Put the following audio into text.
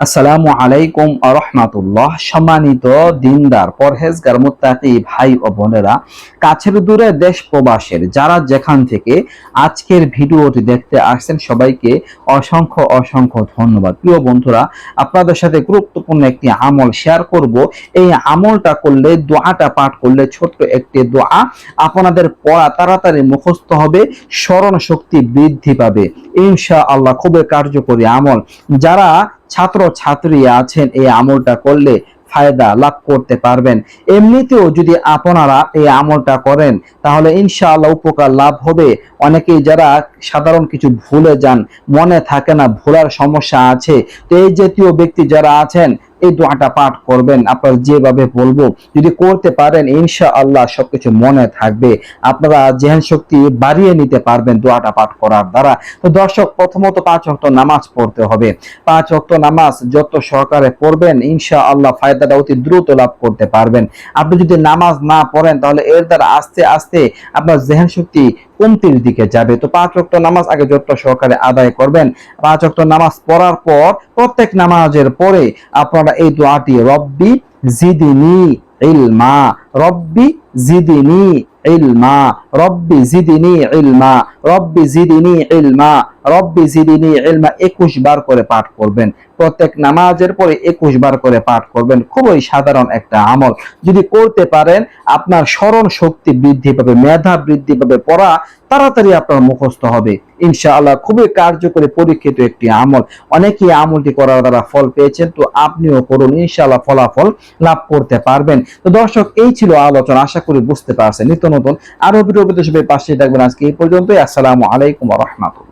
আসসালামু আলাইকুম রহমাতুল্লাহ সম্মানিত দিনদার, পরহেজগার, মুত্তাকি ভাই ও বোনেরা, কাছের দূরে দেশ প্রবাসের যারা যেখান থেকে আজকের ভিডিওটি দেখতে আসছেন, সবাইকে অসংখ্য অসংখ্য ধন্যবাদ। প্রিয় বন্ধুরা, আপনাদের সাথে গুরুত্বপূর্ণ একটি আমল শেয়ার করব। এই আমলটা করলে, দোয়াটা পাঠ করলে ছোট্ট একটি দোয়া আপনাদের পড়া তাড়াতাড়ি মুখস্থ হবে স্মরণ শক্তি বৃদ্ধি পাবে। ইনশা আল্লাহ খুবই কার্যকরী আমল। যারা ছাত্র ছাত্রী আছেন, এই আমলটা করলে ফায়দা লাভ করতে পারবেন। এমনিতেও যদি আপনারা এই আমলটা করেন, তাহলে ইনশাআল্লাহ উপকার লাভ হবে। অনেকেই যারা সাধারণ কিছু ভুলে যান, মনে থাকে না ভোলার সমস্যা আছে। তো এই জাতীয় ব্যক্তি যারা আছেন এই দোয়াটা পাঠ করবেন। আপনারা যেভাবে বলব, যদি করতে পারেন ইনশা আল্লাহ সবকিছু মনে থাকবে। আপনারা জেহেন শক্তি বাড়িয়ে নিতে পারবেন দোয়াটা পাঠ করার দ্বারা। তো দর্শক, প্রথমত পাঁচ অক্ট নামাজ পড়তে হবে। পাঁচ অক্ট নামাজ যত সহকারে পড়বেন ইনশা আল্লাহ ফায়দাটা অতি দ্রুত লাভ করতে পারবেন। আপনি যদি নামাজ না পড়েন, তাহলে এর দ্বারা আস্তে আস্তে আপনার জেহেন শক্তি কমতির দিকে যাবে। তো পাঁচ অক্ট নামাজ আগে যত সহকারে আদায় করবেন। পাঁচ অক্ট নামাজ পড়ার পর প্রত্যেক নামাজের পরে আপনারা এই দোয়াটি, রব্বি জিদিনি ইলমা রব্বি জিদিনি ইলমা রব্বি জিদিনি ইলমা, রব্বি জিদিনি ইলমা, রব্বি জিদিনি ইলমা একুশ বার করে পাঠ করবেন। প্রত্যেক নামাজের পরে একুশ বার করে পাঠ করবেন। খুবই সাধারণ একটা আমল। যদি করতে পারেন, আপনার স্মরণ শক্তি বৃদ্ধি পাবে, মেধা বৃদ্ধি পাবে, পড়া তাড়াতাড়ি আপনার মুখস্থ হবে। ইনশাআল্লাহ খুবই কার্যকরী, পরীক্ষিত একটি আমল। অনেকেই আমলটি করার দ্বারা ফল পেয়েছেন, তো আপনিও করুন। ইনশাআল্লাহ ফলাফল লাভ করতে পারবেন। তো দর্শক, এই ছিল আলোচনা। আশা করি বুঝতে পারছেন। নিত্য নতুন আরও ভিডিও পাশে থাকবেন আজকে এই পর্যন্তই। আসসালামু আলাইকুম রহমাতুল্লাহ।